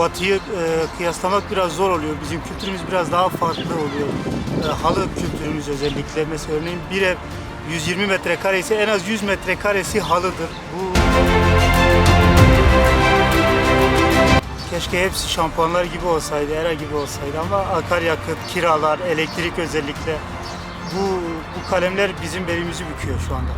Batı'yı e, kıyaslamak biraz zor oluyor. Bizim kültürümüz biraz daha farklı oluyor. E, halı kültürümüz özellikle. Mesela örneğin bir ev 120 metrekare ise en az 100 metrekaresi halıdır. Bu Keşke hepsi şampuanlar gibi olsaydı, era gibi olsaydı ama akaryakıt, kiralar, elektrik özellikle bu, bu kalemler bizim belimizi büküyor şu anda.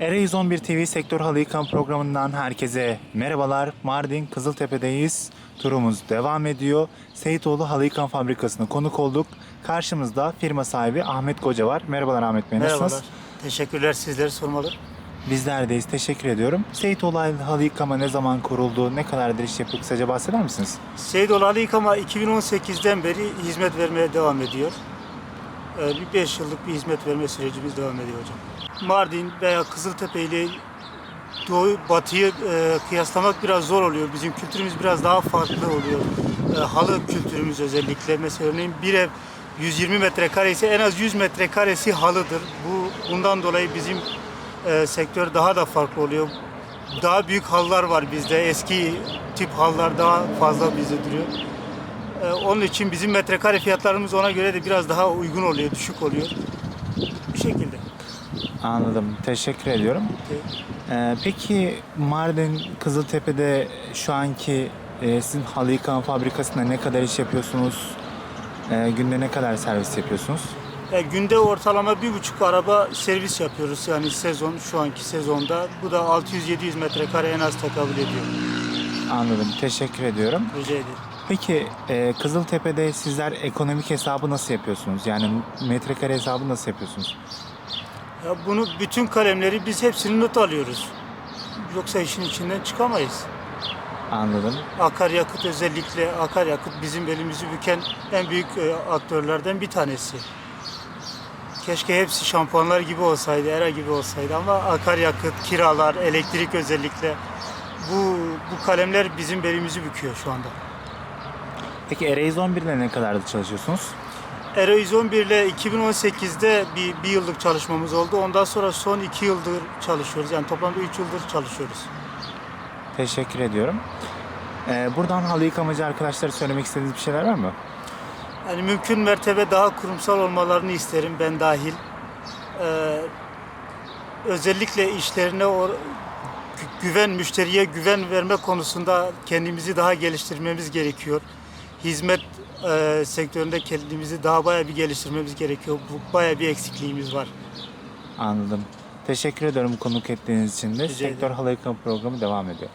Ere 111 TV Sektör Halı Yıkam programından herkese merhabalar. Mardin Kızıltepe'deyiz. Turumuz devam ediyor. Seyitoğlu Halı Yıkam Fabrikası'na konuk olduk. Karşımızda firma sahibi Ahmet Koca var. Merhabalar Ahmet Bey. Nasılsınız? Merhabalar. Teşekkürler sizleri sormalı. Bizlerdeyiz. Teşekkür ediyorum. Seyitoğlu Halı Yıkama ne zaman kuruldu? Ne kadardır iş yapıyor? Kısaca bahseder misiniz? Seydoğlu Ali Yıkama 2018'den beri hizmet vermeye devam ediyor. Ee, Bir 5 yıllık bir hizmet verme sürecimiz devam ediyor hocam. Mardin veya Kızıltepe ile Doğu Batı'yı e, kıyaslamak biraz zor oluyor. Bizim kültürümüz biraz daha farklı oluyor. E, halı kültürümüz özellikle. Mesela örneğin bir ev 120 metrekare ise en az 100 metrekaresi halıdır. Bu bundan dolayı bizim e, sektör daha da farklı oluyor. Daha büyük halılar var bizde. Eski tip halılar daha fazla bizde duruyor. E, onun için bizim metrekare fiyatlarımız ona göre de biraz daha uygun oluyor, düşük oluyor. Bu şekilde. Anladım. Teşekkür ediyorum. Ee, peki Mardin Kızıltepe'de şu anki e, sizin halı yıkama fabrikasında ne kadar iş yapıyorsunuz? Ee, günde ne kadar servis yapıyorsunuz? Ya günde ortalama bir buçuk araba servis yapıyoruz yani sezon şu anki sezonda. Bu da 600-700 metrekare en az tekabül ediyor. Anladım. Teşekkür ediyorum. Rica ederim. Peki e, Kızıltepe'de sizler ekonomik hesabı nasıl yapıyorsunuz? Yani metrekare hesabı nasıl yapıyorsunuz? Ya bunu bütün kalemleri biz hepsini not alıyoruz. Yoksa işin içinden çıkamayız. Anladım. Akaryakıt özellikle akaryakıt bizim elimizi büken en büyük e, aktörlerden bir tanesi. Keşke hepsi şampuanlar gibi olsaydı, era gibi olsaydı ama akaryakıt, kiralar, elektrik özellikle bu bu kalemler bizim belimizi büküyor şu anda. Peki Ereğiz 11 ile ne kadardı çalışıyorsunuz? Ero 111 ile 2018'de bir, bir yıllık çalışmamız oldu. Ondan sonra son iki yıldır çalışıyoruz. Yani toplamda üç yıldır çalışıyoruz. Teşekkür ediyorum. Ee, buradan halı yıkamacı arkadaşlara söylemek istediğiniz bir şeyler var mı? Yani mümkün mertebe daha kurumsal olmalarını isterim ben dahil. Ee, özellikle işlerine o gü- güven, müşteriye güven verme konusunda kendimizi daha geliştirmemiz gerekiyor. Hizmet e, sektöründe kendimizi daha bayağı bir geliştirmemiz gerekiyor. Bu bayağı bir eksikliğimiz var. Anladım. Teşekkür ediyorum konuk ettiğiniz için de. Rica Sektör ederim. halı yıkama programı devam ediyor.